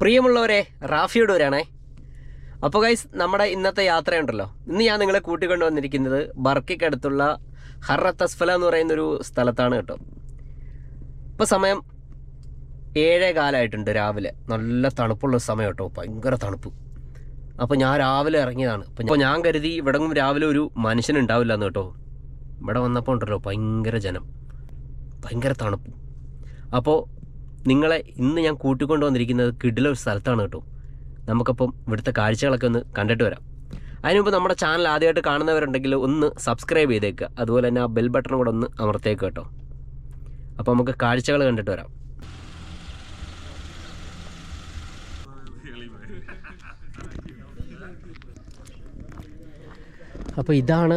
പ്രിയമുള്ളവരെ റാഫിയോട് വരാണേ അപ്പോൾ ഗൈസ് നമ്മുടെ ഇന്നത്തെ യാത്രയുണ്ടല്ലോ. ഇന്ന് ഞാൻ നിങ്ങളെ കൂട്ടിക്കൊണ്ടു വന്നിരിക്കുന്നത് ബർക്കിക്കടുത്തുള്ള ഹറത്ത് അസ്ഫല എന്ന് പറയുന്നൊരു സ്ഥലത്താണ് കേട്ടോ. ഇപ്പോൾ സമയം ഏഴേ കാലമായിട്ടുണ്ട് രാവിലെ. നല്ല തണുപ്പുള്ള സമയം കേട്ടോ. ഭയങ്കര തണുപ്പ്. അപ്പോൾ ഞാൻ രാവിലെ ഇറങ്ങിയതാണ്. അപ്പോൾ ഞാൻ കരുതി ഇവിടെങ്ങും രാവിലെ ഒരു മനുഷ്യനുണ്ടാവില്ല എന്ന് കേട്ടോ. ഇവിടെ വന്നപ്പോൾ ഉണ്ടല്ലോ ഭയങ്കര ജനം. ഭയങ്കര തണുപ്പ്. അപ്പോൾ നിങ്ങളെ ഇന്ന് ഞാൻ കൂട്ടിക്കൊണ്ടു വന്നിരിക്കുന്നത് കിഡിലെ ഒരു സ്ഥലത്താണ് കേട്ടോ. നമുക്കപ്പം ഇവിടുത്തെ കാഴ്ചകളൊക്കെ ഒന്ന് കണ്ടിട്ട് വരാം. അതിന് മുമ്പ് നമ്മുടെ ചാനൽ ആദ്യമായിട്ട് കാണുന്നവരുണ്ടെങ്കിൽ ഒന്ന് സബ്സ്ക്രൈബ് ചെയ്തേക്കുക അതുപോലെ തന്നെ ആ ബെൽ ബട്ടൺ കൂടെ ഒന്ന് അമർത്തേക്ക് കേട്ടോ. അപ്പോൾ നമുക്ക് കാഴ്ചകൾ കണ്ടിട്ട് വരാം. അപ്പോൾ ഇതാണ്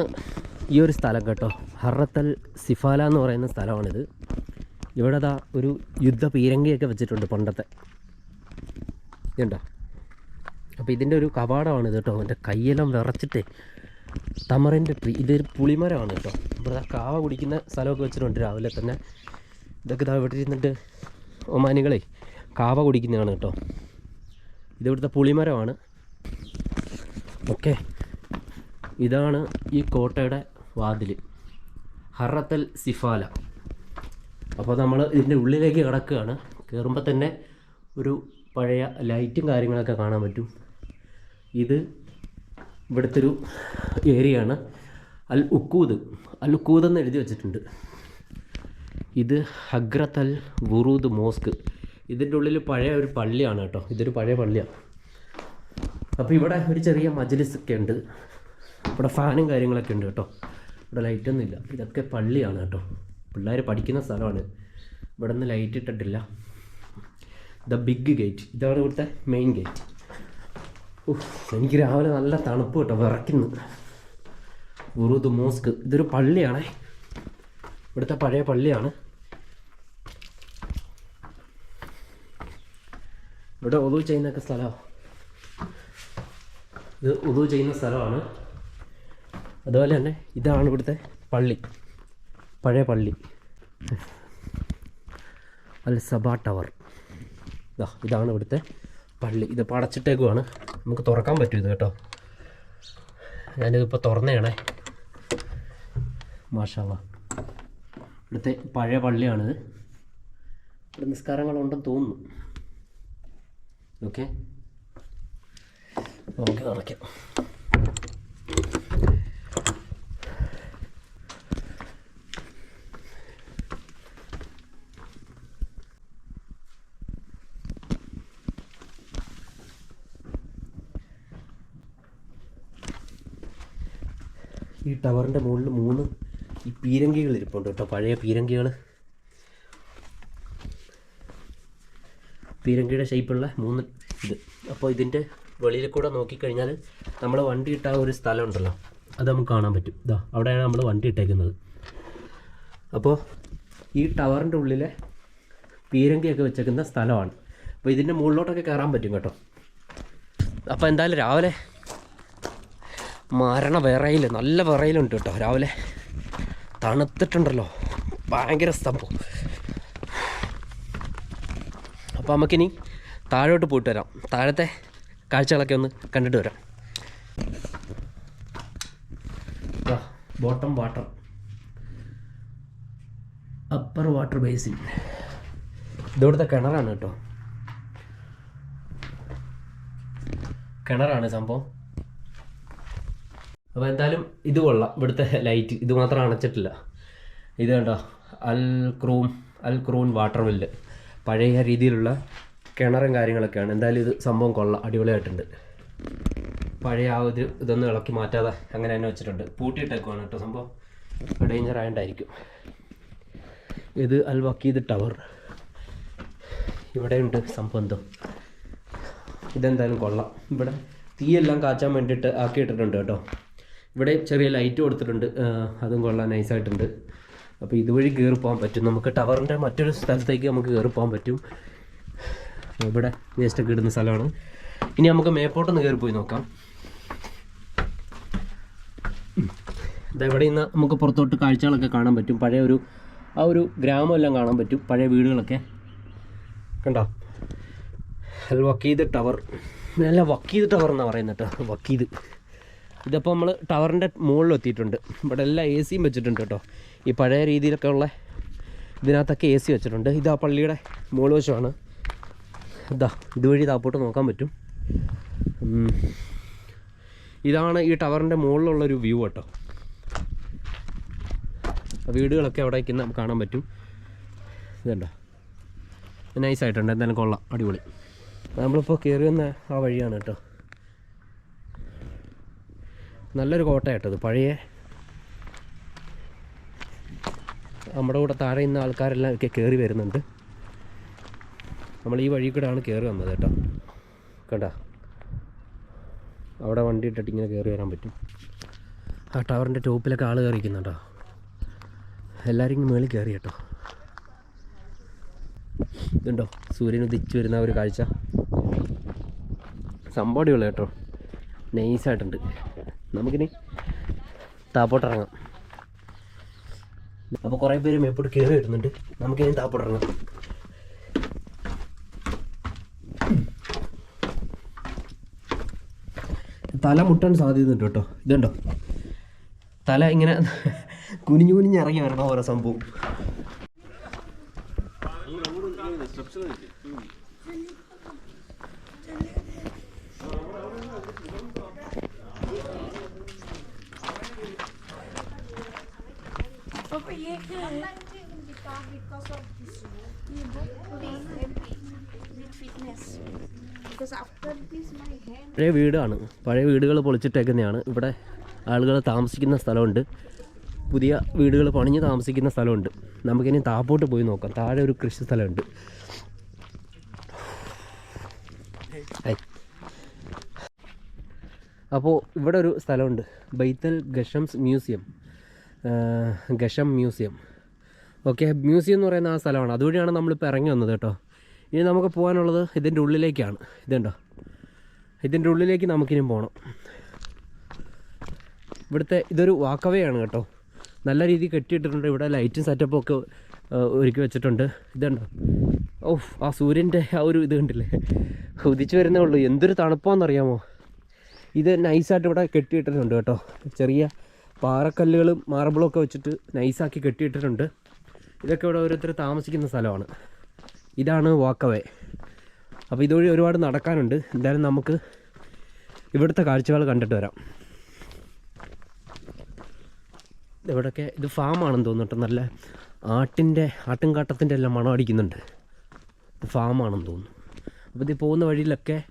ഈ ഒരു സ്ഥലം കേട്ടോ. ഹറത്തൽ സിഫാല എന്ന് പറയുന്ന സ്ഥലമാണിത്. ഇവിടെ അതാ ഒരു യുദ്ധ പീരങ്കിയൊക്കെ വെച്ചിട്ടുണ്ട് പണ്ടത്തെ. ഇതുണ്ടോ? അപ്പോൾ ഇതിന്റെ ഒരു കവാടമാണ് ഇത് കേട്ടോ. എന്റെ കയ്യെല്ലാം വിറച്ചിട്ടേ തമറിന്റെ ട്രീ ഇതൊരു പുളിമരമാണ് കേട്ടോ. ഇവിടെ കാവ കുടിക്കുന്ന സ്ഥലമൊക്കെ വെച്ചിട്ടുണ്ട് രാവിലെ തന്നെ. ഇതൊക്കെ ഇതാ ഇവിടെ ഇരുന്നിട്ട് ഒമാനികളെ കാവ കുടിക്കുന്നതാണ് കേട്ടോ. ഇത് ഇവിടുത്തെ പുളിമരമാണ്. ഓക്കെ. ഇതാണ് ഈ കോട്ടയുടെ വാതിൽ ഹറത്തൽ സിഫാല. അപ്പോൾ നമ്മൾ ഇതിന്റെ ഉള്ളിലേക്ക് കിടക്കുകയാണ്. കയറുമ്പോൾ തന്നെ ഒരു പഴയ ലൈറ്റും കാര്യങ്ങളൊക്കെ കാണാൻ പറ്റും. ഇത് ഇവിടുത്തെ ഒരു ഏരിയയാണ്. അൽ ഉക്കൂദ്. അൽ ഉക്കൂദ് എന്ന് എഴുതി വെച്ചിട്ടുണ്ട്. ഇത് ഹഗ്രത്ത് അൽ വുറൂദ് മോസ്ക്. ഇതിന്റെ ഉള്ളിൽ പഴയ ഒരു പള്ളിയാണ് കേട്ടോ. ഇതൊരു പഴയ പള്ളിയാണ് അപ്പോൾ ഇവിടെ ഒരു ചെറിയ മജ്ലിസ് ഒക്കെ ഉണ്ട്. ഇവിടെ ഫാനും കാര്യങ്ങളൊക്കെ ഉണ്ട് കേട്ടോ. ഇവിടെ ലൈറ്റൊന്നും ഇല്ല ഇതൊക്കെ പള്ളിയാണ് കേട്ടോ. പിള്ളേർ പഠിക്കുന്ന സ്ഥലമാണ്. ഇവിടെ നിന്ന് ലൈറ്റ് ഇട്ടിട്ടില്ല. ദ ബിഗ് ഗേറ്റ് ഇതാണ് ഇവിടുത്തെ മെയിൻ ഗേറ്റ് എനിക്ക് രാവിലെ നല്ല തണുപ്പ് കേട്ടോ വിറയ്ക്കുന്നു. ഉറുദു മോസ്ക്. ഇതൊരു പള്ളിയാണേ. ഇവിടുത്തെ പഴയ പള്ളിയാണ്. ഇവിടെ ഒതു ചെയ്യുന്നൊക്കെ സ്ഥലമാണ് ഇത് ഉദു ചെയ്യുന്ന സ്ഥലമാണ്. അതുപോലെ തന്നെ ഇതാണ് ഇവിടുത്തെ പള്ളി. പഴയ പള്ളി. അൽ സബ ടവർ. ഇതാ ഇതാണ് ഇവിടുത്തെ പള്ളി. ഇത് പടച്ചിട്ടേക്കുവാണ്. നമുക്ക് തുറക്കാൻ പറ്റും ഇത് കേട്ടോ. ഞാനിതിപ്പോൾ തുറന്നതാണേ മാഷാവ ഇവിടുത്തെ പഴയ പള്ളിയാണിത്. ഇവിടെ നിസ്കാരങ്ങളുണ്ടെന്ന് തോന്നുന്നു. ഓക്കെ. നമുക്ക് നിറയ്ക്കാം ടവറിന്റെ മുകളിൽ മൂന്ന് ഈ പീരങ്കികൾ ഇരിപ്പുണ്ട് കേട്ടോ പഴയ പീരങ്കികൾ പീരങ്കിയുടെ ഷേപ്പുള്ള മൂന്ന് ഇത്. അപ്പോൾ ഇതിന്റെ വെളിയിൽ കൂടെ നോക്കിക്കഴിഞ്ഞാൽ നമ്മൾ വണ്ടി ഇട്ട ഒരു സ്ഥലം ഉണ്ടല്ലോ അത് നമുക്ക് കാണാൻ പറ്റും. ഇതാ അവിടെയാണ് നമ്മൾ വണ്ടി ഇട്ടേക്കുന്നത്. അപ്പോൾ ഈ ടവറിന്റെ ഉള്ളിലെ പീരങ്കിയൊക്കെ വെച്ചേക്കുന്ന സ്ഥലമാണ്. അപ്പോൾ ഇതിന്റെ മുകളിലോട്ടൊക്കെ കയറാൻ പറ്റും കേട്ടോ. അപ്പോൾ എന്തായാലും രാവിലെ മരണ വിറയിൽ നല്ല വിറയിലുണ്ട് കേട്ടോ. രാവിലെ തണുത്തിട്ടുണ്ടല്ലോ. ഭയങ്കര സ്തംഭം. അപ്പോൾ നമുക്കിനി താഴോട്ട് പോയിട്ട് വരാം. താഴത്തെ കാഴ്ചകളൊക്കെ ഒന്ന് കണ്ടിട്ട് വരാം. Bottom water upper water basin ഇതോടത്തെ കിണറാണ് കേട്ടോ. കിണറാണ് സംഭവം. അപ്പോൾ എന്തായാലും ഇത് കൊള്ളാം. ഇവിടുത്തെ ലൈറ്റ് ഇത് മാത്രം അണച്ചിട്ടില്ല. ഇത് കണ്ടോ? അൽ ക്രൂം അൽ ക്രൂൺ വാട്ടർ മില്ല് പഴയ രീതിയിലുള്ള കിണറും കാര്യങ്ങളൊക്കെയാണ്. എന്തായാലും ഇത് സംഭവം കൊള്ളാം. അടിപൊളിയായിട്ടുണ്ട്. പഴയ ആ ഒരു ഇതൊന്നും ഇളക്കി മാറ്റാതെ അങ്ങനെ തന്നെ വെച്ചിട്ടുണ്ട്. പൂട്ടിയിട്ടേക്കുവാണ് കേട്ടോ സംഭവം. ഡേഞ്ചർ ആയതുകൊണ്ടായിരിക്കും ഇത് അൽ വക്കീദ് ടവർ ഇവിടെയുണ്ട് സംഭവം എന്തോ. ഇതെന്തായാലും കൊള്ളാം. ഇവിടെ തീയെല്ലാം കാച്ചാൻ വേണ്ടിയിട്ട് ആക്കിയിട്ടിട്ടുണ്ട് കേട്ടോ. ഇവിടെ ചെറിയ ലൈറ്റ് കൊടുത്തിട്ടുണ്ട്. അതും കൊള്ളാൻ നൈസായിട്ടുണ്ട് അപ്പോൾ ഇതുവഴി കയറി പോകാൻ പറ്റും. നമുക്ക് ടവറിന്റെ മറ്റൊരു സ്ഥലത്തേക്ക് നമുക്ക് കയറി പോകാൻ പറ്റും. ഇവിടെ വേസ്റ്റൊക്കെ ഇടുന്ന സ്ഥലമാണ്. ഇനി നമുക്ക് മേപ്പോട്ടൊന്ന് കയറി പോയി നോക്കാം. ഇവിടെ നിന്ന് നമുക്ക് പുറത്തോട്ട് കാഴ്ചകളൊക്കെ കാണാൻ പറ്റും. പഴയ ഒരു ആ ഒരു ഗ്രാമമെല്ലാം കാണാൻ പറ്റും. പഴയ വീടുകളൊക്കെ. കണ്ടോ? അത് വക്കീത് ടവർ. നല്ല വക്കീത് ടവർ എന്നാണ് പറയുന്നത് കേട്ടോ. വക്കീദ്. ഇതിപ്പോൾ നമ്മൾ ടവറിന്റെ മുകളിൽ എത്തിയിട്ടുണ്ട് ഇവിടെ എല്ലാം എ സിയും വെച്ചിട്ടുണ്ട് കേട്ടോ. ഈ പഴയ രീതിയിലൊക്കെ ഉള്ള ഇതിനകത്തൊക്കെ എ സി വെച്ചിട്ടുണ്ട്. ഇത് ആ പള്ളിയുടെ മുകൾ വശമാണ് ഇതാ ഇതുവഴി താപ്പോട്ട് നോക്കാൻ പറ്റും. ഇതാണ് ഈ ടവറിന്റെ മുകളിലുള്ളൊരു വ്യൂ കേട്ടോ. വീടുകളൊക്കെ അവിടെ ഇരിക്കുന്ന കാണാൻ പറ്റും. ഇതുണ്ടോ നൈസായിട്ടുണ്ട് എന്തായാലും കൊള്ളാം. അടിപൊളി. നമ്മളിപ്പോൾ കയറി വന്ന ആ വഴിയാണ് കേട്ടോ. നല്ലൊരു കോട്ടയായിട്ടത് പഴയ നമ്മുടെ കൂടെ താഴെ ഇന്ന് ആൾക്കാരെല്ലാം ഒക്കെ കയറി വരുന്നുണ്ട്. നമ്മൾ ഈ വഴി കൂടെയാണ് കയറി വന്നത് കേട്ടോ. കണ്ട? അവിടെ വണ്ടി ഇട്ടിട്ട് ഇങ്ങനെ കയറി വരാൻ പറ്റും. ആ ടവറിന്റെ ടോപ്പിലൊക്കെ ആൾ കയറിക്കുന്നുണ്ടോ എല്ലാവരും ഇങ്ങനെ മേളിൽ കയറി കേട്ടോ. ഇതുണ്ടോ? സൂര്യൻ ഉദിച്ചു വരുന്ന ഒരു കാഴ്ച. സംഭവം അടിപൊളി കേട്ടോ. നൈസായിട്ടുണ്ട് നമുക്കിനി താപ്പോട്ടിറങ്ങാം. അപ്പോൾ കുറേ പേര് മേപ്പോട്ട് കയറി വരുന്നുണ്ട്. നമുക്കിനി താപ്പോട്ടിറങ്ങാം. തല മുട്ടാൻ സാധ്യതയുണ്ട് കേട്ടോ. ഇതുണ്ടോ? തല ഇങ്ങനെ കുനിഞ്ഞു കുനിഞ്ഞ് ഇറങ്ങി വരണം ഓരോ സംഭവം. പഴയ വീടാണ്. പഴയ വീടുകൾ പൊളിച്ചിട്ടേക്കുന്നതാണ്. ഇവിടെ ആളുകൾ താമസിക്കുന്ന സ്ഥലമുണ്ട്. പുതിയ വീടുകൾ പണിഞ്ഞ് താമസിക്കുന്ന സ്ഥലമുണ്ട്. നമുക്കിനി താപ്പോട്ട് പോയി നോക്കാം. താഴെ ഒരു കൃഷി സ്ഥലമുണ്ട്. അപ്പോൾ ഇവിടെ ഒരു സ്ഥലമുണ്ട്. ബൈത്തൽ ഗഷംസ് മ്യൂസിയം. ഗഷം മ്യൂസിയം. ഓക്കെ മ്യൂസിയം എന്ന് പറയുന്ന ആ സ്ഥലമാണ്. അതുവഴിയാണ് നമ്മളിപ്പോൾ ഇറങ്ങി വന്നത് കേട്ടോ. ഇനി നമുക്ക് പോകാനുള്ളത് ഇതിന്റെ ഉള്ളിലേക്കാണ്. ഇതുണ്ടോ? ഇതിന്റെ ഉള്ളിലേക്ക് നമുക്കിനി പോകണം ഇവിടുത്തെ ഇതൊരു വാക്കവേയാണ് കേട്ടോ. നല്ല രീതിയിൽ കെട്ടിയിട്ടിട്ടുണ്ട്. ഇവിടെ ലൈറ്റും സെറ്റപ്പും ഒക്കെ ഒരുക്കി വെച്ചിട്ടുണ്ട്. ഇതുണ്ടോ? ഓ ആ സൂര്യന്റെ ആ ഒരു ഇത് കണ്ടില്ലേ? ഉദിച്ചു വരുന്നേ ഉള്ളൂ. എന്തൊരു തണുപ്പാണെന്നറിയാമോ ഇത് നൈസായിട്ട് ഇവിടെ കെട്ടിയിട്ടിട്ടുണ്ട് കേട്ടോ. ചെറിയ പാറക്കല്ലുകളും മാർബിളും ഒക്കെ വെച്ചിട്ട് നൈസാക്കി കെട്ടിയിട്ടിട്ടുണ്ട്. ഇതൊക്കെ ഇവിടെ ഓരോരുത്തർ താമസിക്കുന്ന സ്ഥലമാണ്. ഇതാണ് വാക്കവേ അപ്പോൾ ഇതുവഴി ഒരുപാട് നടക്കാനുണ്ട്. എന്തായാലും നമുക്ക് ഇവിടുത്തെ കാഴ്ചകൾ കണ്ടിട്ട് വരാം. ഇവിടെയൊക്കെ ഇത് ഫാമാണെന്ന് തോന്നുന്നു നല്ല ആട്ടിന്റെ ആട്ടിൻകാട്ടത്തിന്റെ എല്ലാം മണം അടിക്കുന്നുണ്ട്. ഇത് ഫാമാണെന്ന് തോന്നുന്നു. അപ്പോൾ ഇത് പോകുന്ന വഴിയിലൊക്കെ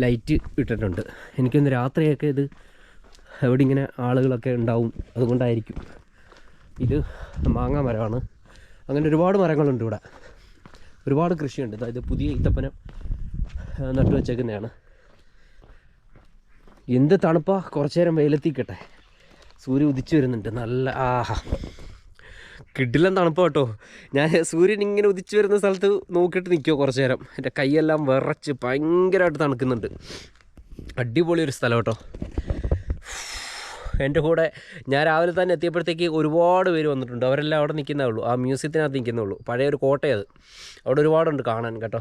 ലൈറ്റ് ഇട്ടിട്ടുണ്ട്. എനിക്കൊന്ന് രാത്രിയൊക്കെ ഇത് ഇവിടെ ഇങ്ങനെ ആളുകളൊക്കെ ഉണ്ടാവും അതുകൊണ്ടായിരിക്കും. ഇത് മാങ്ങ മരമാണ്. അങ്ങനെ ഒരുപാട് മരങ്ങളുണ്ട് ഇവിടെ. ഒരുപാട് കൃഷിയുണ്ട്. അതായത് പുതിയ ഈത്തപ്പനം നട്ടു വെച്ചേക്കുന്നതാണ്. എന്ത് തണുപ്പാ. കുറച്ചു നേരം വെയിലെത്തിക്കട്ടെ. സൂര്യൻ ഉദിച്ചു വരുന്നുണ്ട്. നല്ല ആഹാ. കിട്ടില്ലെന്ന് തണുപ്പ് കേട്ടോ. ഞാൻ സൂര്യൻ ഇങ്ങനെ ഉദിച്ചു വരുന്ന സ്ഥലത്ത് നോക്കിയിട്ട് നിൽക്കുമോ കുറച്ച് നേരം. എന്റെ കൈയെല്ലാം വിറച്ച് ഭയങ്കരമായിട്ട് തണുക്കുന്നുണ്ട്. അടിപൊളി ഒരു സ്ഥലം കേട്ടോ. എന്റെ കൂടെ ഞാൻ രാവിലെ തന്നെ എത്തിയപ്പോഴത്തേക്ക് ഒരുപാട് പേര് വന്നിട്ടുണ്ട്. അവരെല്ലാം അവിടെ നിൽക്കുന്നേ ഉള്ളൂ. ആ മ്യൂസിയത്തിനകത്ത് നിൽക്കുന്നേ ഉള്ളൂ. പഴയ ഒരു കോട്ടയത്. അവിടെ ഒരുപാടുണ്ട് കാണാൻ കേട്ടോ.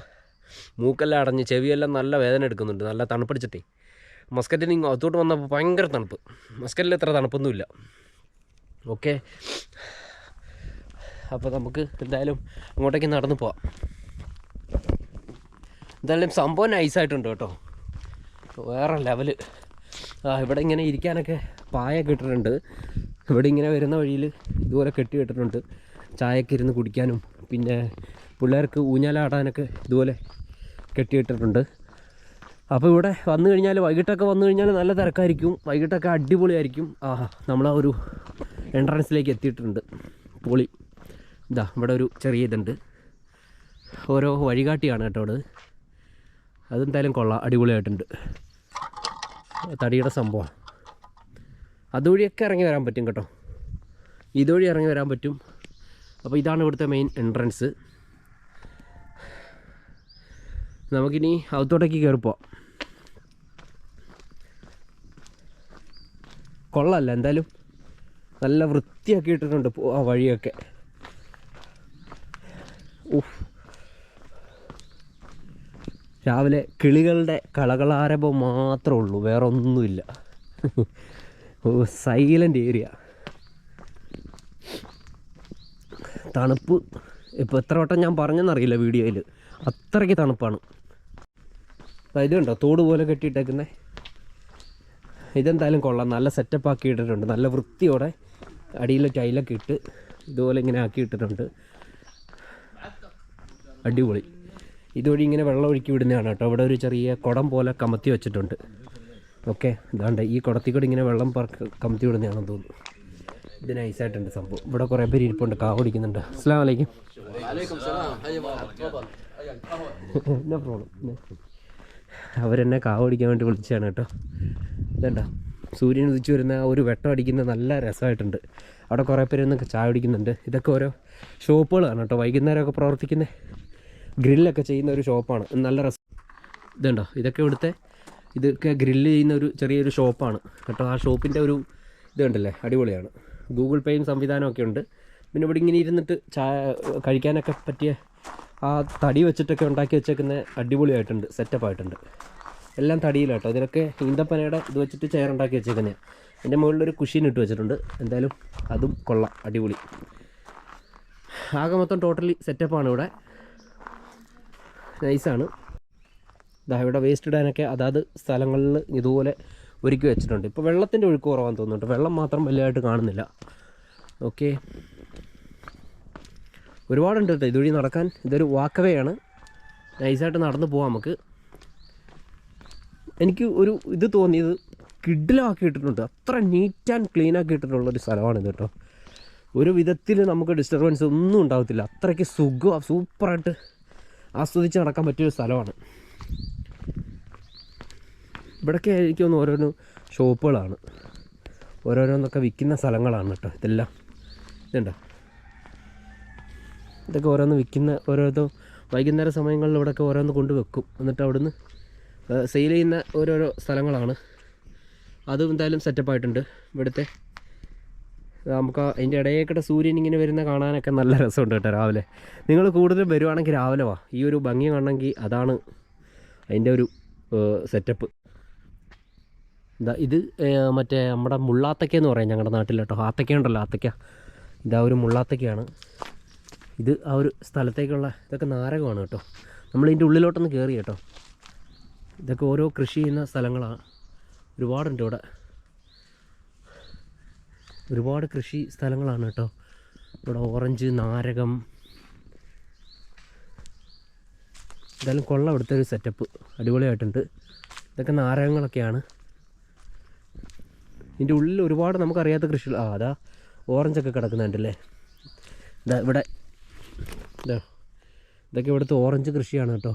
മൂക്കെല്ലാം അടഞ്ഞ് ചെവിയെല്ലാം നല്ല വേദന എടുക്കുന്നുണ്ട്. നല്ല തണുപ്പടിച്ചിട്ടേ. മസ്കറ്റിൽ നിന്ന് അത്തോട്ട് വന്നപ്പോൾ ഭയങ്കര തണുപ്പ്. മസ്കറ്റിൽ ഇത്ര തണുപ്പൊന്നുമില്ല. ഓക്കെ. അപ്പോൾ നമുക്ക് എന്തായാലും അങ്ങോട്ടേക്ക് നടന്നു പോവാം. എന്തായാലും സംഭവം നൈസായിട്ടുണ്ട് കേട്ടോ. വേറെ ലെവൽ ആ ഇവിടെ ഇങ്ങനെ ഇരിക്കാനൊക്കെ പായൊക്കെ ഇട്ടിട്ടുണ്ട്. ഇവിടെ ഇങ്ങനെ വരുന്ന വഴിയിൽ ഇതുപോലെ കെട്ടി കെട്ടിട്ടുണ്ട് ചായയൊക്കെ ഇരുന്ന് കുടിക്കാനും പിന്നെ പിള്ളേർക്ക് ഊഞ്ഞാലാടാനൊക്കെ ഇതുപോലെ കെട്ടിയിട്ടിട്ടുണ്ട് അപ്പോൾ ഇവിടെ വന്നു കഴിഞ്ഞാൽ വൈകിട്ടൊക്കെ വന്നു കഴിഞ്ഞാൽ നല്ല തിരക്കായിരിക്കും. വൈകിട്ടൊക്കെ അടിപൊളിയായിരിക്കും. ആ നമ്മളാ ഒരു എൻട്രൻസിലേക്ക് എത്തിയിട്ടുണ്ട്. പൊളി. ഇതാ ഇവിടെ ഒരു ചെറിയ ഇതുണ്ട്. ഓരോ വഴികാട്ടിയാണ് കേട്ടോ അവിടെ അതെന്തായാലും കൊള്ളാം. അടിപൊളിയായിട്ടുണ്ട്. തടിയുടെ സംഭവം അതുവഴിയൊക്കെ ഇറങ്ങി വരാൻ പറ്റും കേട്ടോ. ഇതുവഴി ഇറങ്ങി വരാൻ പറ്റും. അപ്പോൾ ഇതാണ് ഇവിടുത്തെ മെയിൻ എൻട്രൻസ് നമുക്കിനി അകത്തോട്ടേക്ക് കയറിപ്പോവാം കൊള്ളല്ല എന്തായാലും. നല്ല വൃത്തിയാക്കി ഇട്ടിട്ടുണ്ട് ആ വഴിയൊക്കെ. ഉഫ്. രാവിലെ കിളികളുടെ കളകളാരവം മാത്രമേ ഉള്ളൂ വേറെ ഒന്നുമില്ല ഓ സൈലന്റ് ഏരിയ തണുപ്പ്. ഇപ്പോൾ എത്ര വട്ടം ഞാൻ പറഞ്ഞെന്നറിയില്ല വീഡിയോയിൽ അത്രയ്ക്ക് തണുപ്പാണ്. ഇത് കണ്ടോ? തോട് പോലെ കെട്ടിയിട്ടേക്കുന്നത് ഇതെന്തായാലും കൊള്ളാം. നല്ല സെറ്റപ്പ് ആക്കി ഇട്ടിട്ടുണ്ട്. നല്ല വൃത്തിയോടെ അടിയിൽ ടൈലൊക്കെ ഇട്ട് ഇതുപോലെ ഇങ്ങനെ ആക്കി ഇട്ടിട്ടുണ്ട്. അടിപൊളി. ഇതുവഴി ഇങ്ങനെ വെള്ളം ഒഴുക്കി വിടുന്നതാണ് കേട്ടോ. അവിടെ ഒരു ചെറിയ കുടം പോലെ കമത്തി വെച്ചിട്ടുണ്ട്. ഓക്കെ ഇതാണ്ട് ഈ കുടത്തിക്കൂടി ഇങ്ങനെ വെള്ളം പറ കമത്തി വിടുന്നതാണെന്ന് തോന്നുന്നു. ഇത് നൈസായിട്ടുണ്ട് സംഭവം. ഇവിടെ കുറേ പേര് ഇരിപ്പുണ്ട്. കാ കുടിക്കുന്നുണ്ട് അസ്സാം വലൈക്കും പ്രോബ്ലം അവരെന്നെ കാ കുടിക്കാൻ വേണ്ടി വിളിച്ചതാണ് കേട്ടോ. ഇതേണ്ട സൂര്യൻ ഉദിച്ചു വരുന്ന ഒരു വെട്ടം അടിക്കുന്ന നല്ല രസമായിട്ടുണ്ട്. അവിടെ കുറേ പേര് ഒന്ന് ചായ കുടിക്കുന്നുണ്ട്. ഇതൊക്കെ ഓരോ ഷോപ്പുകളാണ് കേട്ടോ. വൈകുന്നേരമൊക്കെ പ്രവർത്തിക്കുന്ന ഗ്രില്ലൊക്കെ ചെയ്യുന്ന ഒരു ഷോപ്പാണ്. നല്ല രസം ഇതുണ്ടോ ഇതൊക്കെ ഇവിടുത്തെ ഇതൊക്കെ ഗ്രില്ല് ചെയ്യുന്ന ഒരു ചെറിയൊരു ഷോപ്പാണ്. കേട്ടോ ആ ഷോപ്പിന്റെ ഒരു ഇതുണ്ടല്ലേ അടിപൊളിയാണ്. ഗൂഗിൾ പേയും സംവിധാനമൊക്കെ ഉണ്ട്. പിന്നെ ഇവിടെ ഇങ്ങനെ ഇരുന്നിട്ട് ചായ കഴിക്കാനൊക്കെ പറ്റിയ ആ തടി വെച്ചിട്ടൊക്കെ ഉണ്ടാക്കി വെച്ചേക്കുന്ന അടിപൊളിയായിട്ടുണ്ട് സെറ്റപ്പ് ആയിട്ടുണ്ട്. എല്ലാം തടിയിലാട്ടോ. ഇതിലൊക്കെ ഈന്തപ്പനയുടെ ഇത് വെച്ചിട്ട് ചെയർ ഉണ്ടാക്കി വെച്ചേക്കുന്നതാണ് എന്റെ മുകളിലൊരു കുഷീൻ ഇട്ട് വെച്ചിട്ടുണ്ട്. എന്തായാലും അതും കൊള്ളാം അടിപൊളി. ആകെ മൊത്തം ടോട്ടലി സെറ്റപ്പാണ് ഇവിടെ. നൈസാണ് ഇവിടെ വേസ്റ്റ് ഇടാനൊക്കെ അതാത് സ്ഥലങ്ങളിൽ ഇതുപോലെ ഒരുക്കി വെച്ചിട്ടുണ്ട്. ഇപ്പോൾ വെള്ളത്തിന്റെ ഒഴുക്ക് കുറവാന്ന് തോന്നുന്നുണ്ട്. വെള്ളം മാത്രം വലുതായിട്ട് കാണുന്നില്ല. ഓക്കെ. ഒരുപാടുണ്ട് കേട്ടോ ഇതുവഴി നടക്കാൻ ഇതൊരു വാക്കവേയാണ്. നൈസായിട്ട് നടന്നു പോവാം നമുക്ക്. എനിക്ക് ഒരു ഇത് തോന്നിയത് കിഡിലാക്കി ഇട്ടിട്ടുണ്ട്. അത്ര നീറ്റ് ആൻഡ് ക്ലീൻ ആക്കി ഇട്ടിട്ടുള്ളൊരു സ്ഥലമാണിത് കേട്ടോ ഒരു വിധത്തിൽ നമുക്ക് ഡിസ്റ്റർബൻസ് ഒന്നും ഉണ്ടാകത്തില്ല അത്രയ്ക്ക് സുഖം സൂപ്പറായിട്ട് ആസ്വദിച്ച് നടക്കാൻ പറ്റിയൊരു സ്ഥലമാണ്. ഇവിടൊക്കെ എനിക്ക് തോന്നുന്നു ഓരോരോ ഷോപ്പുകളാണ്. ഓരോരോന്നൊക്കെ വിൽക്കുന്ന സ്ഥലങ്ങളാണ് കേട്ടോ ഇതെല്ലാം. ഇതുണ്ടോ? ഇതൊക്കെ ഓരോന്ന് വിൽക്കുന്ന ഓരോരോ വൈകുന്നേര സമയങ്ങളിൽ ഇവിടെയൊക്കെ ഓരോന്ന് കൊണ്ട് വെക്കും. എന്നിട്ട് അവിടുന്ന് സെയിൽ ചെയ്യുന്ന ഓരോരോ സ്ഥലങ്ങളാണ്. അതും എന്തായാലും സെറ്റപ്പ് ആയിട്ടുണ്ട്. ഇവിടുത്തെ നമുക്ക് അതിന്റെ ഇടയേക്കിടെ സൂര്യൻ ഇങ്ങനെ വരുന്ന കാണാനൊക്കെ നല്ല രസമുണ്ട് കേട്ടോ രാവിലെ. നിങ്ങൾ കൂടുതലും വരുവാണെങ്കിൽ രാവിലെ വാ. ഈ ഒരു ഭംഗി കാണണമെങ്കിൽ അതാണ് അതിന്റെ ഒരു സെറ്റപ്പ് ഇതാ മറ്റേ നമ്മുടെ മുള്ളാത്തക്ക എന്ന് പറയും ഞങ്ങളുടെ നാട്ടിൽ കേട്ടോ ആത്തക്ക ഉണ്ടല്ലോ ആത്തക്ക. ഇതാ ഒരു മുള്ളാത്തക്കയാണ്. ഇത് ആ ഒരു സ്ഥലത്തേക്കുള്ള ഇതൊക്കെ നാരകമാണ് കേട്ടോ. നമ്മൾ ഇതിന്റെ ഉള്ളിലോട്ടൊന്ന് കയറി കേട്ടോ. ഇതൊക്കെ ഓരോ കൃഷി ചെയ്യുന്ന സ്ഥലങ്ങളാണ് ഒരുപാടുണ്ട് ഇവിടെ. ഒരുപാട് കൃഷി സ്ഥലങ്ങളാണ് കേട്ടോ. ഇവിടെ ഓറഞ്ച് നാരകം. എന്തായാലും കൊള്ളം ഇവിടുത്തെ ഒരു സെറ്റപ്പ് അടിപൊളിയായിട്ടുണ്ട്. ഇതൊക്കെ നാരകങ്ങളൊക്കെയാണ്. ഇതിന്റെ ഉള്ളിൽ ഒരുപാട് നമുക്കറിയാത്ത കൃഷികൾ. ആ അതാ ഓറഞ്ചൊക്കെ കിടക്കുന്നുണ്ടല്ലേ ഇതാ ഇവിടെ ഇതാ ഇതൊക്കെ ഇവിടുത്തെ ഓറഞ്ച് കൃഷിയാണ് കേട്ടോ.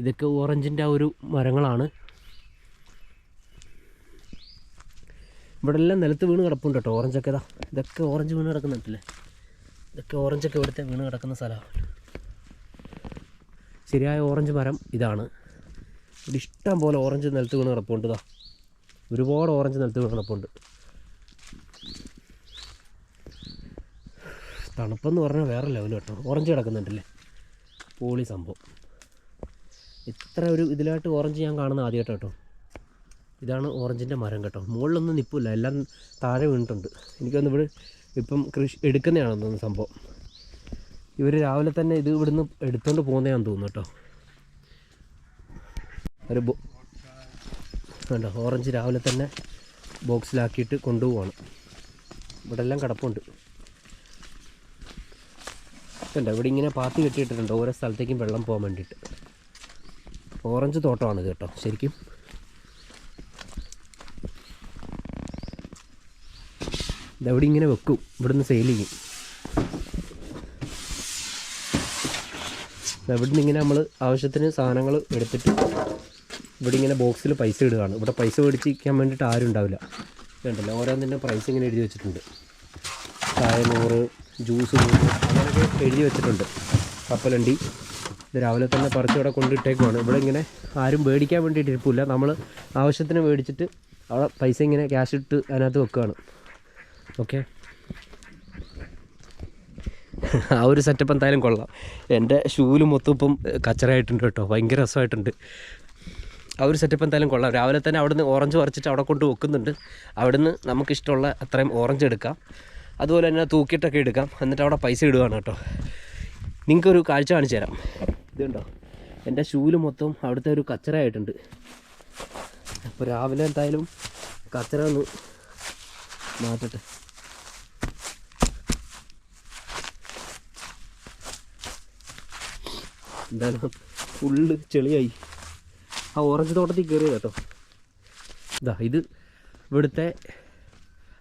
ഇതൊക്കെ ഓറഞ്ചിന്റെ ആ ഒരു മരങ്ങളാണ്. ഇവിടെ എല്ലാം നിലത്ത് വീണ് കിടപ്പുണ്ട് കേട്ടോ ഓറഞ്ചൊക്കെ ഇതാ ഇതൊക്കെ ഓറഞ്ച് വീണ് കിടക്കുന്നുണ്ടല്ലേ ഇതൊക്കെ ഓറഞ്ചൊക്കെ ഇവിടുത്തെ വീണ് കിടക്കുന്ന സ്ഥലമാണ്. ശരിയായ ഓറഞ്ച് മരം ഇതാണ്. ഇവിടെ ഇഷ്ടം പോലെ ഓറഞ്ച് നിലത്ത് വീണ് കിടപ്പുണ്ട് ഇതാ ഒരുപാട് ഓറഞ്ച് നിലത്ത് കിടപ്പുണ്ട്. തണുപ്പെന്ന് പറഞ്ഞാൽ വേറെ ലെവൽ കേട്ടോ. ഓറഞ്ച് കിടക്കുന്നുണ്ടല്ലേ? പോളി സംഭവം. ഇത്ര ഒരു ഇതിലായിട്ട് ഓറഞ്ച് ഞാൻ കാണുന്ന ആദ്യമായിട്ട് കേട്ടോ. ഇതാണ് ഓറഞ്ചിന്റെ മരം കേട്ടോ. മുകളിലൊന്നും നിൽപ്പില്ല എല്ലാം താഴെ വീണിട്ടുണ്ട്. എനിക്കൊന്ന് ഇവിടെ ഇപ്പം കൃഷി എടുക്കുന്നതാണെന്ന് തോന്നുന്നു സംഭവം. ഇവർ രാവിലെ തന്നെ ഇത് ഇവിടുന്ന് എടുത്തുകൊണ്ട് പോകുന്നതാണെന്ന് തോന്നുന്നു കേട്ടോ. ഒരു വേണ്ട ഓറഞ്ച് രാവിലെ തന്നെ ബോക്സിലാക്കിയിട്ട് കൊണ്ടുപോവാണ്. ഇവിടെ എല്ലാം കിടപ്പുണ്ട്. കണ്ടോ? ഇവിടെ ഇങ്ങനെ പാത്തി കെട്ടിയിട്ടിട്ടുണ്ട്. ഓരോ സ്ഥലത്തേക്കും വെള്ളം പോകാൻ വേണ്ടിയിട്ട്. ഓറഞ്ച് തോട്ടമാണ് കേട്ടോ ശരിക്കും. ഇതവിടെ ഇങ്ങനെ വെക്കും. ഇവിടുന്ന് സെയിൽ ചെയ്യും. ഇവിടുന്ന് ഇങ്ങനെ നമ്മൾ ആവശ്യത്തിന് സാധനങ്ങൾ എടുത്തിട്ട് ഇവിടെ ഇങ്ങനെ ബോക്സിൽ പൈസ ഇടുകയാണ്. ഇവിടെ പൈസ മേടിച്ചിരിക്കാൻ വേണ്ടിയിട്ട് ആരും ഉണ്ടാവില്ല. വേണ്ടല്ലോ ഓരോന്നിന്റെ പ്രൈസ് ഇങ്ങനെ എഴുതി വെച്ചിട്ടുണ്ട്. ചായ നൂറ് ജ്യൂസ് നൂറ് അങ്ങനെയൊക്കെ എഴുതി വെച്ചിട്ടുണ്ട്. കപ്പലണ്ടി. ഇത് രാവിലെ തന്നെ പറിച്ച് ഇവിടെ കൊണ്ടിട്ടേക്കുവാണ്. ഇവിടെ ഇങ്ങനെ ആരും മേടിക്കാൻ വേണ്ടിയിട്ട് ഇരിപ്പില്ല. നമ്മൾ ആവശ്യത്തിന് മേടിച്ചിട്ട് അവിടെ പൈസ ഇങ്ങനെ ക്യാഷ് ഇട്ട് അതിനകത്ത് വെക്കുകയാണ്. ഓക്കെ ആ ഒരു സെറ്റപ്പ് എന്തായാലും കൊള്ളാം. എന്റെ ഷൂവിലും മൊത്തം ഇപ്പം കച്ചറായിട്ടുണ്ട് കേട്ടോ. ഭയങ്കര രസമായിട്ടുണ്ട്. ആ ഒരു സെറ്റപ്പ് എന്തായാലും കൊള്ളാം. രാവിലെ തന്നെ അവിടുന്ന് ഓറഞ്ച് പറിച്ചിട്ട് അവിടെ കൊണ്ട് വെക്കുന്നുണ്ട്. അവിടുന്ന് നമുക്കിഷ്ടമുള്ള അത്രയും ഓറഞ്ച് എടുക്കാം. അതുപോലെ തന്നെ തൂക്കിയിട്ടൊക്കെ എടുക്കാം. എന്നിട്ട് അവിടെ പൈസ ഇടുകയാണ് കേട്ടോ. നിങ്ങൾക്കൊരു കാഴ്ച കാണിച്ചു തരാം. ഇതുണ്ടോ? എന്റെ ഷൂൽ മൊത്തം അവിടുത്തെ ഒരു കച്ചറയായിട്ടുണ്ട് അപ്പോൾ രാവിലെ എന്തായാലും കച്ചറ ഒന്ന് മാറ്റട്ടെ. എന്തായാലും ഫുള്ള് ചെളിയായി. ആ ഓറഞ്ച് തോട്ടത്തിൽ കയറിയത് കേട്ടോ. ഇതാ ഇത് ഇവിടുത്തെ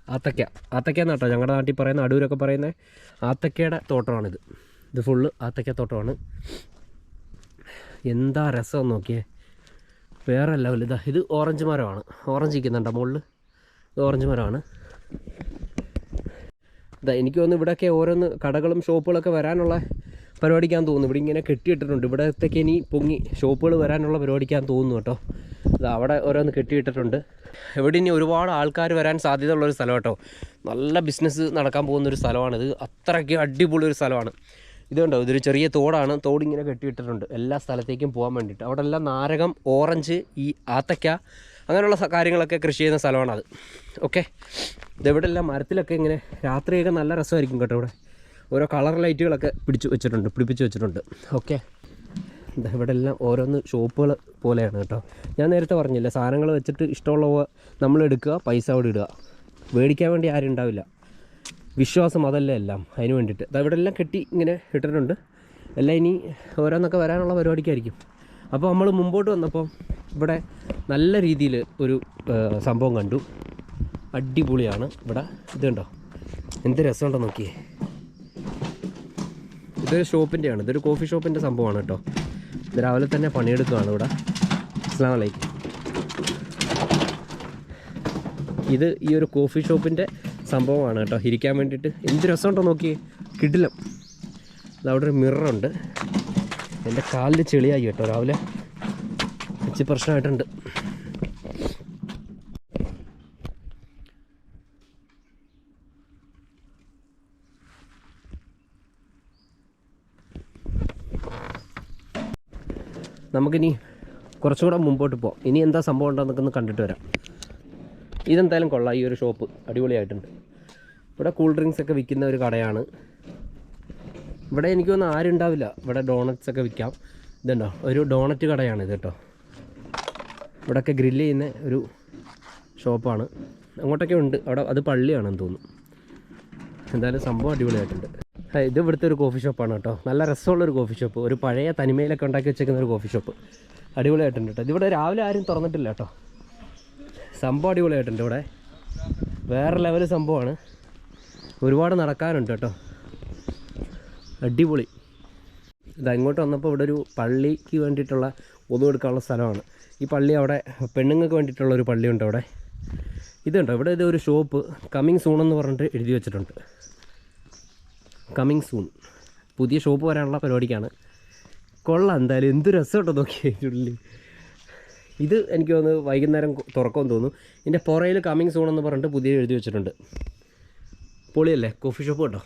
ആത്തക്ക. ആത്തക്ക എന്നാ ഞങ്ങളുടെ നാട്ടിൽ പറയുന്ന അടൂരൊക്കെ പറയുന്ന ആത്തക്കയുടെ തോട്ടമാണിത്. ഇത് ഫുള്ള് ആത്തക്ക തോട്ടമാണ്. എന്താ രസം നോക്കിയേ. വേറെ ലെവൽ ഇതാ ഇത് ഓറഞ്ച് മരമാണ്. ഓറഞ്ച് ഇരിക്കുന്നുണ്ടോ മുകളിൽ ഇത് ഓറഞ്ച് മരമാണ്. ഇതാ എനിക്ക് തോന്നുന്നു ഇവിടെയൊക്കെ ഓരോന്ന് കടകളും ഷോപ്പുകളൊക്കെ വരാനുള്ള പരിപാടിക്കാൻ തോന്നുന്നു. ഇവിടെ ഇങ്ങനെ കെട്ടിയിട്ടിട്ടുണ്ട്. ഇവിടത്തേക്ക് ഇനി പൊങ്ങി ഷോപ്പുകൾ വരാനുള്ള പരിപാടിക്കാൻ തോന്നുന്നു കേട്ടോ. ഇത് അവിടെ ഓരോന്ന് കെട്ടിയിട്ടിട്ടുണ്ട്. ഇവിടെ ഇനി ഒരുപാട് ആൾക്കാർ വരാൻ സാധ്യതയുള്ളൊരു സ്ഥലം കേട്ടോ. നല്ല ബിസിനസ് നടക്കാൻ പോകുന്ന ഒരു സ്ഥലമാണിത്. അത്രയ്ക്ക് അടിപൊളി ഒരു സ്ഥലമാണ് ഇതുണ്ടോ ഇതൊരു ചെറിയ തോടാണ്. തോടിങ്ങനെ കെട്ടിയിട്ടിട്ടുണ്ട്. എല്ലാ സ്ഥലത്തേക്കും പോകാൻ വേണ്ടിയിട്ട്. അവിടെ എല്ലാം നാരകം ഓറഞ്ച് ഈ ആത്തക്ക അങ്ങനെയുള്ള കാര്യങ്ങളൊക്കെ കൃഷി ചെയ്യുന്ന സ്ഥലമാണത്. ഓക്കെ ഇതെവിടെ എല്ലാം മരത്തിലൊക്കെ ഇങ്ങനെ രാത്രിയൊക്കെ നല്ല രസമായിരിക്കും കേട്ടോ ഇവിടെ. ഓരോ കളർ ലൈറ്റുകളൊക്കെ പിടിച്ച് വെച്ചിട്ടുണ്ട് പിടിപ്പിച്ച് വെച്ചിട്ടുണ്ട്. ഓക്കെ. ഇവിടെ എല്ലാം ഓരോന്ന് ഷോപ്പുകൾ പോലെയാണ് കേട്ടോ. ഞാൻ നേരത്തെ പറഞ്ഞില്ല സാധനങ്ങൾ വെച്ചിട്ട് ഇഷ്ടമുള്ള നമ്മൾ എടുക്കുക പൈസ അവിടെ ഇടുക. മേടിക്കാൻ വേണ്ടി ആരും ഉണ്ടാവില്ല. വിശ്വാസം അതല്ല എല്ലാം അതിന് വേണ്ടിയിട്ട്. ഇവിടെ എല്ലാം കെട്ടി ഇങ്ങനെ ഇട്ടിട്ടുണ്ട്. എല്ലാം ഇനി ഓരോന്നൊക്കെ വരാനുള്ള പരിപാടിക്കായിരിക്കും. അപ്പോൾ നമ്മൾ മുമ്പോട്ട് വന്നപ്പോൾ ഇവിടെ നല്ല രീതിയിൽ ഒരു സംഭവം കണ്ടു. അടിപൊളിയാണ് ഇവിടെ. ഇതുണ്ടോ എന്ത് രസമുണ്ടോ നോക്കിയേ. ഇതൊരു ഷോപ്പിന്റെയാണ് ഇതൊരു കോഫി ഷോപ്പിന്റെ സംഭവമാണ് കേട്ടോ. ഇത് രാവിലെ തന്നെ പണിയെടുക്കുകയാണ് ഇവിടെ. അസ്ലാം വലൈക്കും ഇത് ഈ ഒരു കോഫി ഷോപ്പിന്റെ സംഭവമാണ് കേട്ടോ. ഇരിക്കാൻ വേണ്ടിയിട്ട്. എന്ത് രസമുണ്ടോ നോക്കി കിടിലം. അവിടെ ഒരു മിററുണ്ട് എന്റെ കാലിൽ ചെളിയായി കേട്ടോ. രാവിലെ ഇച്ചിരി പ്രശ്നമായിട്ടുണ്ട്. നമുക്കിനി കുറച്ചുകൂടെ മുമ്പോട്ട് പോകാം ഇനി എന്താ സംഭവം ഉണ്ടോ ഒന്ന് കണ്ടിട്ട് വരാം. ഇതെന്തായാലും കൊള്ളാം. ഈ ഒരു ഷോപ്പ് അടിപൊളിയായിട്ടുണ്ട്. ഇവിടെ കൂൾ ഡ്രിങ്ക്സ് ഒക്കെ വിൽക്കുന്ന ഒരു കടയാണ്. ഇവിടെ എനിക്ക് ആരും ഉണ്ടാവില്ല. ഇവിടെ ഡോണറ്റ്സ് ഒക്കെ വിൽക്കാം. ഇതുണ്ടോ? ഒരു ഡോണറ്റ് കടയാണ് ഇത് കേട്ടോ. ഇവിടെയൊക്കെ ഗ്രില്ല് ചെയ്യുന്ന ഒരു ഷോപ്പാണ് അങ്ങോട്ടൊക്കെ ഉണ്ട്. അവിടെ അത് പള്ളിയാണെന്ന് തോന്നുന്നു. എന്തായാലും സംഭവം അടിപൊളിയായിട്ടുണ്ട്. ഇത് ഇവിടുത്തെ ഒരു കോഫി ഷോപ്പാണ് കേട്ടോ. നല്ല രസമുള്ള ഒരു കോഫി ഷോപ്പ് ഒരു പഴയ തനിമയിലൊക്കെ ഉണ്ടാക്കി വെച്ചേക്കുന്ന ഒരു കോഫി ഷോപ്പ് അടിപൊളിയായിട്ടുണ്ട് കേട്ടോ. ഇതിവിടെ രാവിലെ ആരും തുറന്നിട്ടില്ല കേട്ടോ. സംഭവം അടിപൊളിയായിട്ടുണ്ട് ഇവിടെ. വേറെ ലെവൽ സംഭവമാണ്. ഒരുപാട് നടക്കാനുണ്ട് കേട്ടോ. അടിപൊളി. ഇത് അങ്ങോട്ട് വന്നപ്പോൾ ഇവിടെ ഒരു പള്ളിക്ക് വേണ്ടിയിട്ടുള്ള ഒതു കൊടുക്കാനുള്ള സ്ഥലമാണ്. ഈ പള്ളി അവിടെ പെണ്ണുങ്ങൾക്ക് വേണ്ടിയിട്ടുള്ള ഒരു പള്ളിയുണ്ട് അവിടെ. ഇതുണ്ടോ? ഇവിടെ ഇത് ഒരു ഷോപ്പ് കമ്മിങ് സൂൺ എന്ന് പറഞ്ഞിട്ട് എഴുതി വെച്ചിട്ടുണ്ട്. കമ്മിങ് സൂൺ പുതിയ ഷോപ്പ് വരാനുള്ള പരിപാടിക്കാണ്. കൊള്ളാം എന്തായാലും എന്ത് രസമുണ്ടോ നോക്കിയേ ഇതിനുള്ളിൽ ഇത് എനിക്ക് തോന്നുന്നു വൈകുന്നേരം തുറക്കം തോന്നുന്നു. ഇതിന്റെ പുറയിൽ കമ്മിങ് സൂൺ എന്ന് പറഞ്ഞിട്ട് പുതിയ എഴുതി വെച്ചിട്ടുണ്ട്. പൊളിയല്ലേ കോഫി ഷോപ്പ് കേട്ടോ.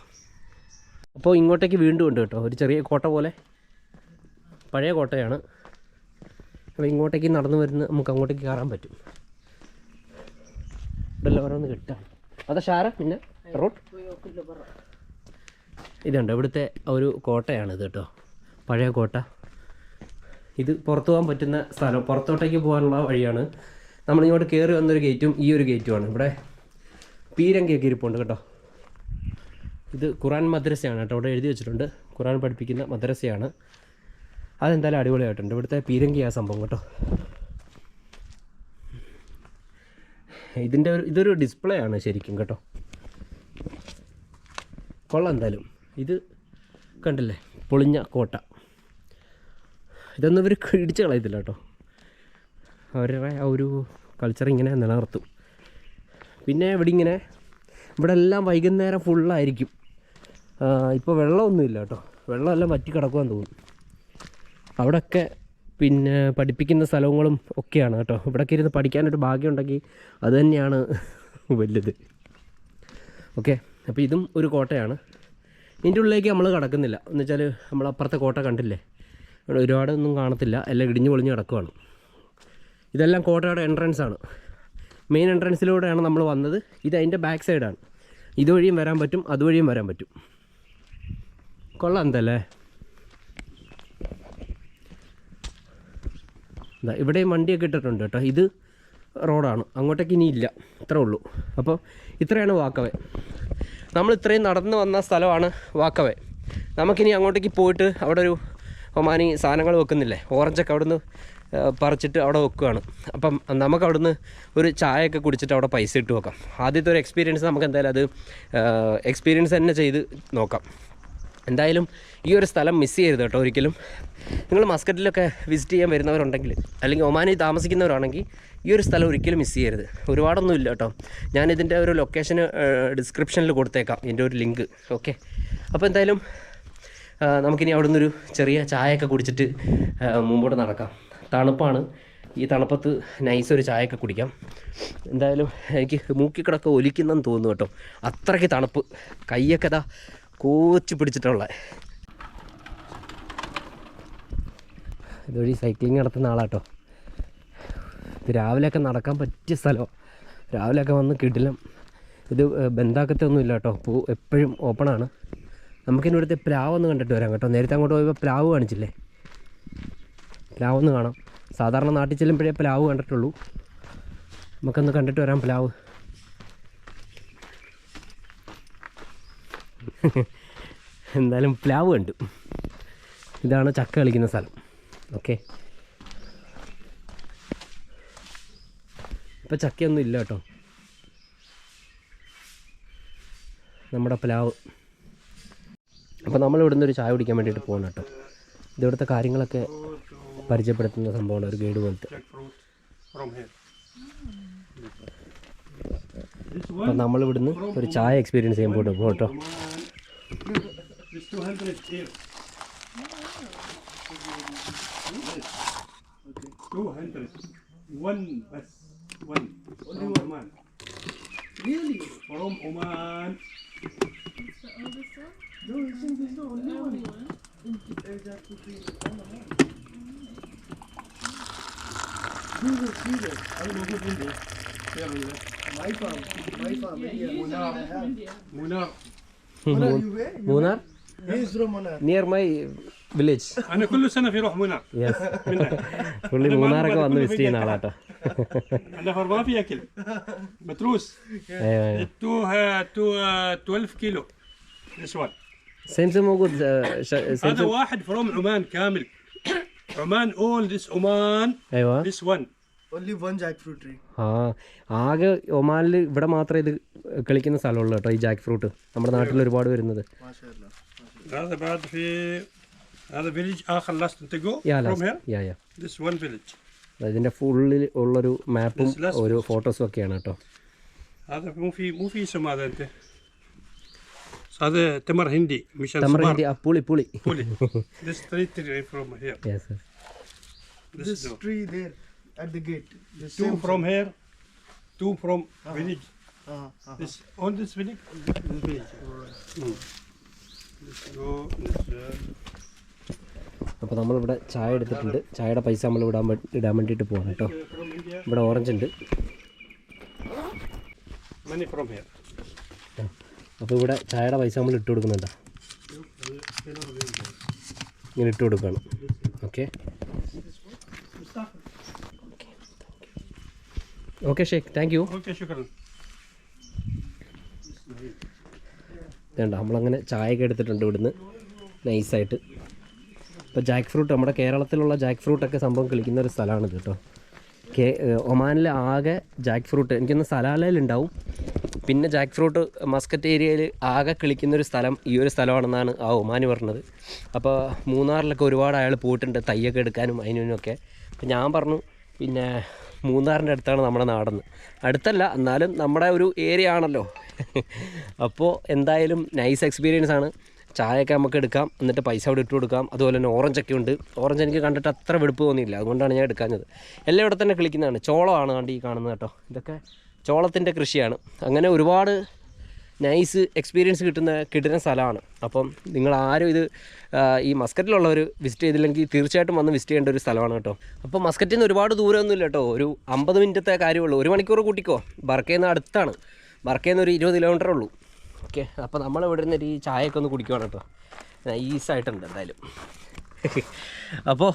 അപ്പോൾ ഇങ്ങോട്ടേക്ക് വീണ്ടും ഉണ്ട് കേട്ടോ ഒരു ചെറിയ കോട്ട പോലെ. പഴയ കോട്ടയാണ്. അപ്പോൾ ഇങ്ങോട്ടേക്ക് നടന്നു വരുന്ന നമുക്ക് അങ്ങോട്ടേക്ക് കയറാൻ പറ്റും. ഇവിടെ എല്ലാം ഒന്ന് കിട്ടാം. അതാ ഷാര പിന്നെ റോഡ്? ഇതുണ്ട്. ഇവിടുത്തെ ഒരു കോട്ടയാണ് ഇത് കേട്ടോ. പഴയ കോട്ട. ഇത് പുറത്തു പോകാൻ പറ്റുന്ന സ്ഥലം. പുറത്തോട്ടേക്ക് പോകാനുള്ള വഴിയാണ്. നമ്മളിങ്ങോട്ട് കയറി വന്നൊരു ഗേറ്റും ഈ ഒരു ഗേറ്റുമാണ്. ഇവിടെ പീരങ്കിയൊക്കെ ഇരിപ്പുണ്ട് കേട്ടോ. ഇത് ഖുറാൻ മദ്രസയാണ് കേട്ടോ. അവിടെ എഴുതി വെച്ചിട്ടുണ്ട്. ഖുറാൻ പഠിപ്പിക്കുന്ന മദ്രസയാണ്. അതെന്തായാലും അടിപൊളിയായിട്ടുണ്ട്. ഇവിടുത്തെ പീരങ്കി ആ സംഭവം കേട്ടോ. ഇതിന്റെ ഒരു ഇതൊരു ഡിസ്പ്ലേ ആണ് ശരിക്കും കേട്ടോ. കൊള്ളാം എന്തായാലും. ഇത് കണ്ടില്ലേ? പൊളിഞ്ഞ കോട്ട. ഇതൊന്നും ഇവർ ഇടിച്ച് കളയത്തില്ല കേട്ടോ. അവരുടെ ആ ഒരു കൾച്ചർ ഇങ്ങനെ നിലനിർത്തും. പിന്നെ ഇവിടെ ഇങ്ങനെ ഇവിടെ എല്ലാം വൈകുന്നേരം ഫുള്ളായിരിക്കും ഇപ്പോൾ വെള്ളമൊന്നുമില്ല കേട്ടോ. വെള്ളമെല്ലാം വറ്റി കിടക്കുമെന്ന് തോന്നുന്നു. അവിടെയൊക്കെ പിന്നെ പഠിപ്പിക്കുന്ന സ്ഥലങ്ങളും ഒക്കെയാണ് കേട്ടോ. ഇവിടെയൊക്കെ ഇരുന്ന് പഠിക്കാനൊരു ഭാഗ്യം ഉണ്ടെങ്കിൽ അത് തന്നെയാണ് വലുത്. ഓക്കെ? അപ്പോൾ ഇതും ഒരു കോട്ടയാണ്. ഇതിന്റെ ഉള്ളിലേക്ക് നമ്മൾ കിടക്കുന്നില്ല. എന്ന് വെച്ചാൽ നമ്മൾ അപ്പുറത്തെ കോട്ട കണ്ടില്ലേ? ഒരുപാടൊന്നും കാണത്തില്ല. എല്ലാം ഇടിഞ്ഞു പൊളിഞ്ഞ് കിടക്കുവാണ്. ഇതെല്ലാം കോട്ടയുടെ എൻട്രൻസ് ആണ്. മെയിൻ എൻട്രൻസിലൂടെയാണ് നമ്മൾ വന്നത്. ഇത് അതിന്റെ ബാക്ക് സൈഡാണ് ഇതുവഴിയും വരാൻ പറ്റും അതുവഴിയും വരാൻ പറ്റും. കൊള്ളാം എന്തല്ലേ ദാ ഇവിടെയും വണ്ടിയൊക്കെ ഇട്ടിട്ടുണ്ട് കേട്ടോ. ഇത് റോഡാണ് അങ്ങോട്ടേക്ക് ഇനിയില്ല. ഇത്രേ ഉള്ളൂ. അപ്പോൾ ഇത്രയാണ് വാക്കവേ. നമ്മൾ ഇത്രയും നടന്ന് വന്ന സ്ഥലമാണ് വാക്കവേ. നമുക്കിനി അങ്ങോട്ടേക്ക് പോയിട്ട് അവിടെ ഒരു ഒമാനി സാധനങ്ങൾ വെക്കുന്നില്ലേ? ഓറഞ്ചൊക്കെ അവിടുന്ന് പറിച്ചിട്ട് അവിടെ വെക്കുകയാണ്. അപ്പം നമുക്ക് അവിടുന്ന് ഒരു ചായയൊക്കെ കുടിച്ചിട്ട് അവിടെ പൈസ ഇട്ട് വെക്കാം. ആദ്യത്തെ ഒരു എക്സ്പീരിയൻസ് നമുക്ക് എന്തായാലും അത് എക്സ്പീരിയൻസ് തന്നെ ചെയ്ത് നോക്കാം. എന്തായാലും ഈ ഒരു സ്ഥലം മിസ് ചെയ്യരുത് കേട്ടോ ഒരിക്കലും. നിങ്ങൾ മസ്കറ്റിലൊക്കെ വിസിറ്റ് ചെയ്യാൻ വരുന്നവരുണ്ടെങ്കിൽ അല്ലെങ്കിൽ ഒമാനിൽ താമസിക്കുന്നവരാണെങ്കിൽ ഈ ഒരു സ്ഥലം ഒരിക്കലും മിസ് ചെയ്യരുത്. ഒരുപാടൊന്നും ഇല്ല കേട്ടോ ഞാനിതിന്റെ ഒരു ലൊക്കേഷൻ ഡിസ്ക്രിപ്ഷനിൽ കൊടുത്തേക്കാം. ഇതിന്റെ ഒരു ലിങ്ക് ഓക്കെ അപ്പോൾ എന്തായാലും നമുക്കിനി അവിടെ നിന്നൊരു ചെറിയ ചായയൊക്കെ കുടിച്ചിട്ട് മുമ്പോട്ട് നടക്കാം. തണുപ്പാണ്. ഈ തണുപ്പത്ത് നൈസ് ഒരു ചായയൊക്കെ കുടിക്കാം. എന്തായാലും എനിക്ക് മൂക്കിക്കിടക്കെ ഒലിക്കുന്നെന്ന് തോന്നുന്നു കേട്ടോ അത്രയ്ക്ക് തണുപ്പ്. കയ്യൊക്കെ ഇതാ കോച്ച് പിടിച്ചിട്ടുള്ള. ഇതുവഴി സൈക്ലിംഗ് നടത്തുന്ന ആളാട്ടോ ഇത് രാവിലെയൊക്കെ നടക്കാൻ പറ്റിയ സ്ഥലമാണ് രാവിലെയൊക്കെ വന്ന് കിടിലം. ഇത് ബന്ധാക്കത്തെ ഒന്നും ഇല്ല കേട്ടോ. പൂ എപ്പോഴും ഓപ്പണാണ്. നമുക്കിനി ഇവിടുത്തെ പ്ലാവ് ഒന്ന് കണ്ടിട്ട് വരാം കേട്ടോ. നേരത്തെ അങ്ങോട്ട് പോയപ്പോൾ പ്ലാവ് കാണിച്ചില്ലേ? പ്ലാവ് ഒന്ന് കാണാം. സാധാരണ നാട്ടിൽ ചെല്ലുമ്പോഴേ പ്ലാവ് കണ്ടിട്ടുള്ളൂ. നമുക്കൊന്ന് കണ്ടിട്ട് വരാം പ്ലാവ്. എന്തായാലും പ്ലാവ് കണ്ടു. ഇതാണ് ചക്ക കളിക്കുന്ന സ്ഥലം. ഓക്കെ. ഇപ്പം ചക്കയൊന്നും ഇല്ല കേട്ടോ നമ്മുടെ പ്ലാവ് അപ്പോൾ നമ്മൾ ഇവിടുന്ന് ഒരു ചായ കുടിക്കാൻ വേണ്ടിയിട്ട് പോകണം കേട്ടോ ഇതിവിടുത്തെ കാര്യങ്ങളൊക്കെ പരിചയപ്പെടുത്തുന്ന സംഭവമാണ് ഒരു ഗൈഡ് പോലത്തെ അപ്പം നമ്മളിവിടുന്ന് ഒരു ചായ എക്സ്പീരിയൻസ് ചെയ്യാൻ പോയിട്ട് പോകും കേട്ടോ This 200 here. Okay. 200. One bus. one. Only one. Oman. Really? From Oman. It's the oldest one? No, think it's the only the one. one. Exactly. This is serious. I will look at India. Yeah, my farm. My farm. Yeah, Munar. Munar. Munar. Munaf. Manar, you where? You Munnar He is from Manar. Near my village انا كل سنه في روح منار yes പുള്ളി മൂന്നാറൊക്കെ വന്ന് visit ചെയ്യുന്ന ആളാട്ടോ النفر ما في اكل متروس تو تو 12 كيلو نسوان same same موجود same هذا واحد فروم عمان كامل عمان all this Oman അയ്യോ this one Only one jackfruit tree. ആ ആകെ ഒമാനിൽ ഇവിടെ മാത്രമേ ഇത് കളിക്കുന്ന സ്ഥലമുള്ളൂ കേട്ടോ ഈ ജാക്ക് ഫ്രൂട്ട് നമ്മുടെ നാട്ടിൽ ഒരുപാട് വരുന്നത് That's about the other village. Akhar last to go yeah, from last. here. Yeah, yeah. This one village. ഇതിന്റെ ഫുള്ളിൽ ഉള്ളൊരു മാപ്പും ഒരു ഫോട്ടോസും ഒക്കെയാണ് കേട്ടോ. അത് മൂഫി മൂഫി സമാധാനത്തെ അത് തെമർ ഹിന്ദി മിഷൻ തെമർ ഹിന്ദി ആ പുളി പുളി പുളി this tree tree from here yes sir this tree there at the gate this to from here to from village this on this village this village അപ്പോൾ നമ്മളിവിടെ ചായ എടുത്തിട്ടുണ്ട്. ചായയുടെ പൈസ നമ്മൾ ഇടാൻ ഇടാൻ വേണ്ടിയിട്ട് പോകണം കേട്ടോ. ഇവിടെ ഓറഞ്ച് ഉണ്ട്. അപ്പോൾ ഇവിടെ ചായയുടെ പൈസ നമ്മൾ ഇട്ട് കൊടുക്കുന്നുണ്ടോ. ഇങ്ങനെ ഇട്ട് കൊടുക്കണം. ഓക്കെ. ഓക്കെ ഷേഖ് താങ്ക് യു. ഓക്കെ ശുക്രൻ. വേണ്ട നമ്മളങ്ങനെ ചായയൊക്കെ എടുത്തിട്ടുണ്ട് ഇവിടുന്ന്. നൈസായിട്ട് ഇപ്പോൾ ജാക്ക് ഫ്രൂട്ട് നമ്മുടെ കേരളത്തിലുള്ള ജാക്ക് ഫ്രൂട്ടൊക്കെ സംഭവം കളിക്കുന്ന ഒരു സ്ഥലമാണിത് കേട്ടോ. കേ ഒമാനിലെ ആകെ ജാക്ക് ഫ്രൂട്ട് എനിക്കൊന്ന് സലാലയിലുണ്ടാവും പിന്നെ ജാക്ക് ഫ്രൂട്ട് മസ്കറ്റ് ഏരിയയിൽ ആകെ കളിക്കുന്ന ഒരു സ്ഥലം ഈ ഒരു സ്ഥലമാണെന്നാണ് ആ ഒമാനി പറഞ്ഞത്. അപ്പോൾ മൂന്നാറിലൊക്കെ ഒരുപാട് അയാൾ പോയിട്ടുണ്ട് തയ്യൊക്കെ എടുക്കാനും അതിനൊക്കെ അപ്പം ഞാൻ പറഞ്ഞു പിന്നെ മൂന്നാറിന്റെ അടുത്താണ് നമ്മുടെ നാടെന്ന്. അടുത്തല്ല എന്നാലും നമ്മുടെ ഒരു ഏരിയ ആണല്ലോ. അപ്പോൾ എന്തായാലും നൈസ് എക്സ്പീരിയൻസ് ആണ്. ചായയൊക്കെ നമുക്ക് എടുക്കാം. എന്നിട്ട് പൈസ അവിടെ ഇട്ട് കൊടുക്കാം. അതുപോലെ തന്നെ ഓറഞ്ച് ഒക്കെ ഉണ്ട്. ഓറഞ്ച് എനിക്ക് കണ്ടിട്ട് അത്ര വെടുപ്പ് തോന്നിയില്ല. അതുകൊണ്ടാണ് ഞാൻ എടുക്കാഞ്ഞത്. എല്ലാം ഇവിടെ തന്നെ കളിക്കുന്നതാണ്. ചോളമാണ് കണ്ട് കാണുന്നത് കേട്ടോ. ഇതൊക്കെ ചോളത്തിന്റെ കൃഷിയാണ്. അങ്ങനെ ഒരുപാട് നൈസ് എക്സ്പീരിയൻസ് കിട്ടുന്ന കിട്ടുന്ന സ്ഥലമാണ്. അപ്പം നിങ്ങൾ ആരും ഇത് ഈ മസ്കറ്റിലുള്ളവർ വിസിറ്റ് ചെയ്തില്ലെങ്കിൽ തീർച്ചയായിട്ടും വന്ന് വിസിറ്റ് ചെയ്യേണ്ട ഒരു സ്ഥലമാണ് കേട്ടോ. അപ്പോൾ മസ്കറ്റിൽ നിന്ന് ഒരുപാട് ദൂരമൊന്നുമില്ല കേട്ടോ. ഒരു അമ്പത് മിനിറ്റത്തെ കാര്യമുള്ളൂ. ഒരു മണിക്കൂർ കൂട്ടിക്കോ. ബർക്കയിൽ നിന്ന് അടുത്താണ്. ബർക്കയിൽ നിന്ന് ഒരു ഇരുപത് കിലോമീറ്റർ ഉള്ളൂ. ഓക്കെ. അപ്പോൾ നമ്മൾ ഇവിടെ നിന്ന് ഈ ചായയൊക്കെ ഒന്ന് കുടിക്കുവാണ് കേട്ടോ. നൈസായിട്ടുണ്ട് എന്തായാലും. അപ്പോൾ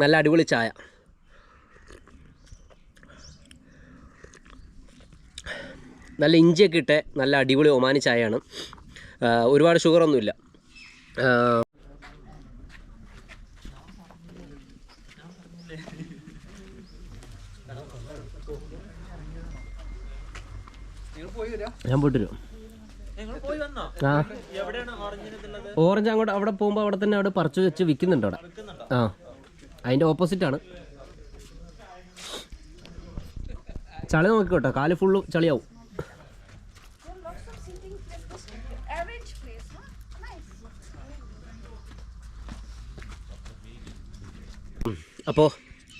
നല്ല അടിപൊളി ചായ. നല്ല ഇഞ്ചിയൊക്കെ ഇട്ട് നല്ല അടിപൊളി ഒമാനി ചായയാണ്. ഒരുപാട് ഷുഗറൊന്നുമില്ല. ഞാൻ പോയിട്ട് വരും ആ. ഓറഞ്ച് അങ്ങോട്ട് അവിടെ പോകുമ്പോൾ അവിടെ തന്നെ അവിടെ പറിച്ചു വെച്ച് വിൽക്കുന്നുണ്ട് അവിടെ. ആ. അതിന്റെ ഓപ്പോസിറ്റാണ് ചളി നോക്കിക്കോട്ടെ. കാൽ ഫുള്ള് ചളിയാവും. അപ്പോൾ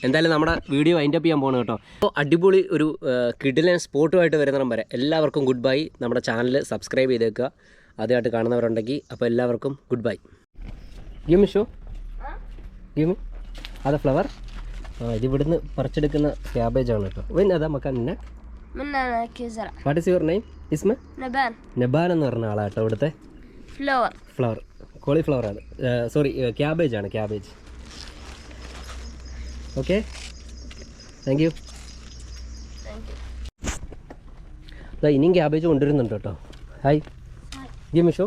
എന്തായാലും നമ്മുടെ വീഡിയോ അതിന്റെ അപ്പ് ചെയ്യാൻ പോകണം കേട്ടോ. അപ്പോൾ അടിപൊളി ഒരു കിഡിലൻ സ്പോട്ടുമായിട്ട് വരുന്നിടം വരെ എല്ലാവർക്കും ഗുഡ് ബൈ നമ്മുടെ ചാനൽ സബ്സ്ക്രൈബ് ചെയ്തേക്കുക. ആദ്യമായിട്ട് കാണുന്നവരുണ്ടെങ്കിൽ അപ്പോൾ എല്ലാവർക്കും good bye gimme show gimme അതെ ഫ്ലവർ ഇത് ഇവിടുന്ന് പറിച്ചെടുക്കുന്ന ക്യാബേജ് ആണ് കേട്ടോ. വെൻ അതാ മക്കാൻ എന്നെ വാട്ട് ഇസ് യുവർ നെയിം ഇസ്മ നബാൻ. എന്ന് പറഞ്ഞ ആളാട്ടോ ഇവിടുത്തെ? ഫ്ലവർ ഫ്ലവർ കോളിഫ്ലവർ ആണ്. സോറി ക്യാബേജ് ആണ് ക്യാബേജ് ഓക്കെ? Thank you. അതാ ഇനിയും ക്യാബേജ് കൊണ്ടുവരുന്നുണ്ട് കേട്ടോ. ഹായ്. ജി മിഷോ.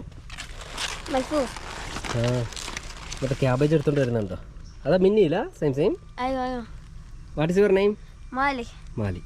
മറ്റേ ക്യാബേജ് എടുത്തോണ്ട് വരുന്നുണ്ടോ? അതാ മിന്നിയില്ല same same what is your name Mali. Mali.